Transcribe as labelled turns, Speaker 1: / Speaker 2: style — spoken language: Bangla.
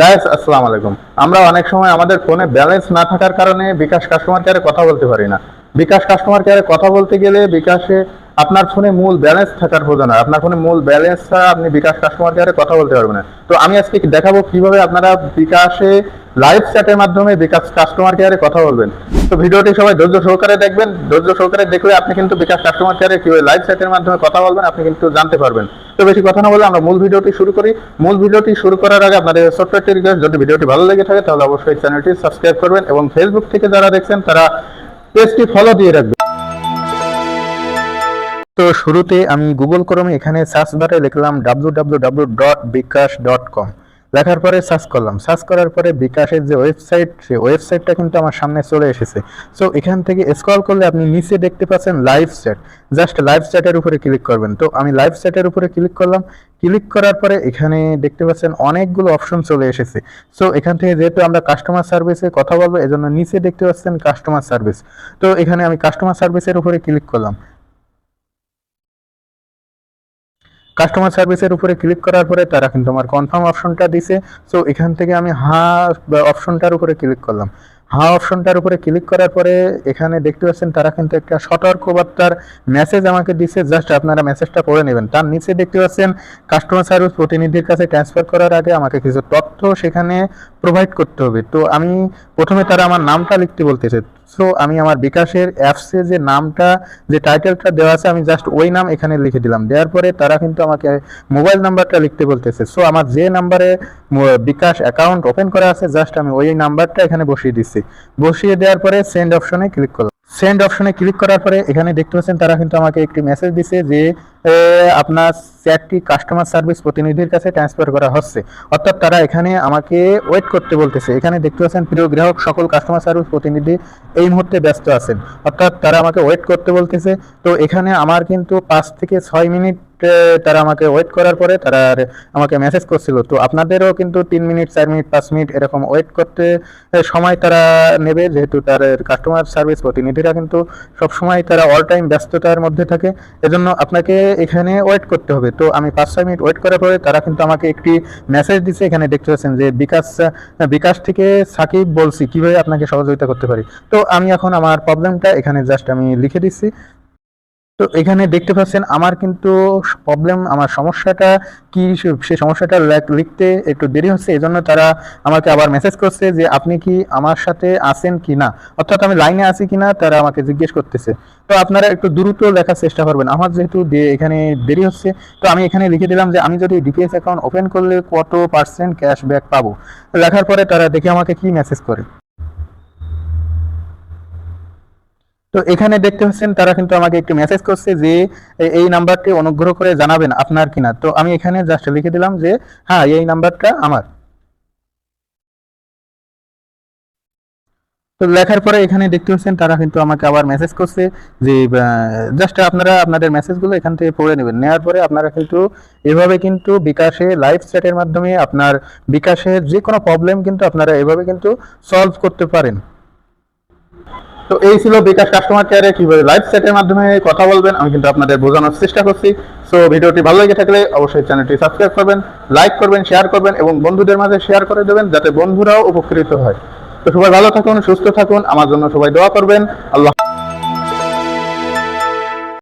Speaker 1: গাইস, আসসালামু আলাইকুম। আমরা অনেক সময় আমাদের ফোনে ব্যালেন্স না থাকার কারণে বিকাশ কাস্টমার কেয়ারে কথা বলতে পারি না। বিকাশ কাস্টমার কেয়ারে কথা বলতে গেলে বিকাশে আপনার ফোনে মূল ব্যালেন্স থাকার প্রয়োজন হয়। আপনার ফোনে মূল ব্যালেন্স ছাড়া আপনি বিকাশ কাস্টমার কেয়ারে কথা বলতে পারবেন না। তো আমি আজকে দেখাবো কীভাবে আপনারা বিকাশে লাইভ চ্যাটের মাধ্যমে বিকাশ কাস্টমার কেয়ারে কথা বলবেন। তো ভিডিওটি সবাই ধৈর্য সহকারে দেখবেন। ধৈর্য সহকারে দেখলে আপনি কিন্তু বিকাশ কাস্টমার কেয়ারে কীভাবে লাইভ চ্যাটের মাধ্যমে কথা বলবেন, আপনি কিন্তু জানতে পারবেন। তো বেশি কথা না বলে আমরা মূল ভিডিওটি শুরু করি। মূল ভিডিওটি শুরু করার আগে আপনাদের একটি রিকোয়েস্ট যদি ভিডিওটি ভালো লেগে থাকে তাহলে অবশ্যই চ্যানেলটি সাবস্ক্রাইব করবেন এবং ফেসবুক থেকে যারা দেখছেন, তারা পেজটি ফলো দিয়ে রাখবেন। তো শুরুতে আমি গুগল ক্রমে এখানে সার্চ বারে লিখলাম W W W dot bKash dot com লেখার পরে সার্চ করলাম। সার্চ করার পরে বিকাশের যে ওয়েবসাইট সেই ওয়েবসাইটটা কিন্তু আমার সামনে চলে এসেছে। সো এখান থেকে স্ক্রল করলে আপনি নিচে দেখতে পাচ্ছেন লাইভ চ্যাট জাস্ট লাইভ চ্যাটের উপরে ক্লিক করবেন। তো আমি লাইভ চ্যাটের উপরে ক্লিক করলাম। ক্লিক করার পরে এখানে দেখতে পাচ্ছেন অনেকগুলো অপশন চলে এসেছে। সো এখান থেকে যেহেতু আমরা কাস্টমার সার্ভিসে কথা বলব, এজন্য নিচে দেখতে পাচ্ছেন কাস্টমার সার্ভিস তো এখানে আমি কাস্টমার সার্ভিসের উপরে ক্লিক করলাম। কাস্টমার সার্ভিসের উপরে ক্লিক করার পরে তারা কিন্তু আমার কনফার্ম অপশনটা দিছে। সো এখান থেকে আমি হা অপশনটার উপরে ক্লিক করলাম। হা অপশনটার উপরে ক্লিক করার পরে এখানে দেখতে পাচ্ছেন তারা কিন্তু একটা সতর্কবার্তার মেসেজ আমাকে দিছে। জাস্ট আপনারা মেসেজটা পড়ে নেবেন। তার নিচে দেখতে পাচ্ছেন কাস্টমার সার্ভিস প্রতিনিধির কাছে ট্রান্সফার করার আগে আমাকে কিছু তথ্য সেখানে প্রোভাইড করতে হবে। তো আমি প্রথমে তারা আমার নামটা লিখতে বলতেছে। সো আমি আমার বিকাশের অ্যাপসে যে নামটা, যে টাইটেলটা দেওয়া আছে, আমি জাস্ট ওই নাম এখানে লিখে দিলাম। দেওয়ার পরে তারা কিন্তু আমাকে মোবাইল নাম্বারটা লিখতে বলতেছে। সো আমার যে নাম্বারে বিকাশ অ্যাকাউন্ট ওপেন করা আছে জাস্ট আমি ওই নাম্বারটা এখানে বসিয়ে দিচ্ছি। বসিয়ে দেওয়ার পরে সেন্ড অপশনে ক্লিক করলাম। সেন্ড অপশনে ক্লিক করার পরে এখানে দেখতে পাচ্ছেন, তারা কিন্তু আমাকে একটি মেসেজ দিছে যে আপনার চ্যাটটি কাস্টমার সার্ভিস প্রতিনিধির কাছে ট্রান্সফার করা হচ্ছে। অর্থাৎ তারা এখানে আমাকে ওয়েট করতে বলতেছে। এখানে দেখতে পাচ্ছেন, প্রিয় গ্রাহক, সকল কাস্টমার সার্ভিস প্রতিনিধি এই মুহূর্তে ব্যস্ত আছেন। অর্থাৎ তারা আমাকে ওয়েট করতে বলতেছে। তো এখানে আমার কিন্তু পাঁচ থেকে ছয় মিনিট তারা আমাকে ওয়েট করার পরে তারা আমাকে মেসেজ করছিল। তো আপনাদেরও কিন্তু তিন মিনিট, চার মিনিট, পাঁচ মিনিট এরকম ওয়েট করতে সময় তারা নেবে। যেহেতু তার কাস্টমার সার্ভিস প্রতিনিধিরা কিন্তু সব সময় তারা অল টাইম ব্যস্ততার মধ্যে থাকে। এজন্য আপনাকে এখানে ওয়েট করতে হবে। তো আমি পাঁচ, ছয় মিনিট ওয়েট করার পরে তারা কিন্তু আমাকে একটি মেসেজ দিচ্ছে। এখানে দেখতে পাচ্ছেন যে বিকাশ বিকাশ থেকে সাকিব বলছি, কীভাবে আপনাকে সহযোগিতা করতে পারি। তো আমি এখন আমার প্রবলেমটা এখানে জাস্ট আমি লিখে দিচ্ছি। তো এখানে দেখতে পাচ্ছেন আমার কিন্তু প্রবলেম আমার সমস্যাটা কি, সে- সমস্যাটা লিখতে একটু দেরি হচ্ছে এই জন্য তারা আমাকে আবার মেসেজ করছে যে আপনি কি আমার সাথে আছেন কি না? অর্থাৎ আমি লাইনে আছি কিনা তারা আমাকে জিজ্ঞেস করতেছে। তো আপনারা একটু দ্রুত লেখার চেষ্টা করবেন। আমার যেহেতু এখানে দেরি হচ্ছে, তো আমি এখানে লিখে দিলাম যে আমি যদি ডিপিএস অ্যাকাউন্ট ওপেন করলে কত পার্সেন্ট ক্যাশব্যাক পাবো? লেখার পরে তারা দেখে আমাকে কি মেসেজ করে। তো এখানে দেখতে পাচ্ছেন তারা কিন্তু আমাকে একটু মেসেজ করছে যে এই নাম্বারটি অনুগ্রহ করে জানাবেন আপনার কিনা। তো আমি এখানে জাস্ট লিখে দিলাম যে হ্যাঁ এই নাম্বারটা আমার। তো লেখার পরে এখানে দেখতে পাচ্ছেন তারা কিন্তু আমাকে আবার মেসেজ করছে যে জাস্ট আপনারা আপনাদের মেসেজগুলো এখান থেকে পড়ে নেবেন। নেওয়ার পরে আপনারা কিন্তু এভাবে কিন্তু বিকাশে লাইভ চ্যাটের মাধ্যমে আপনার বিকাশের যে কোনো প্রবলেম কিন্তু আপনারা এভাবে কিন্তু সলভ করতে পারেন। তো এই ছিল বিকাশ কাস্টমার কেয়ারে কীভাবে লাইভ চ্যাটের মাধ্যমে কথা বলবেন, আমি কিন্তু আপনাদের বোঝানোর চেষ্টা করছি। সো ভিডিওটি ভালো লেগে থাকলে অবশ্যই চ্যানেলটি সাবস্ক্রাইব করবেন লাইক করবেন শেয়ার করবেন এবং বন্ধুদের মাঝে শেয়ার করে দেবেন যাতে বন্ধুরাও উপকৃত হয়। তো সবাই ভালো থাকুন, সুস্থ থাকুন, আমার জন্য সবাই দোয়া করবেন। আল্লাহ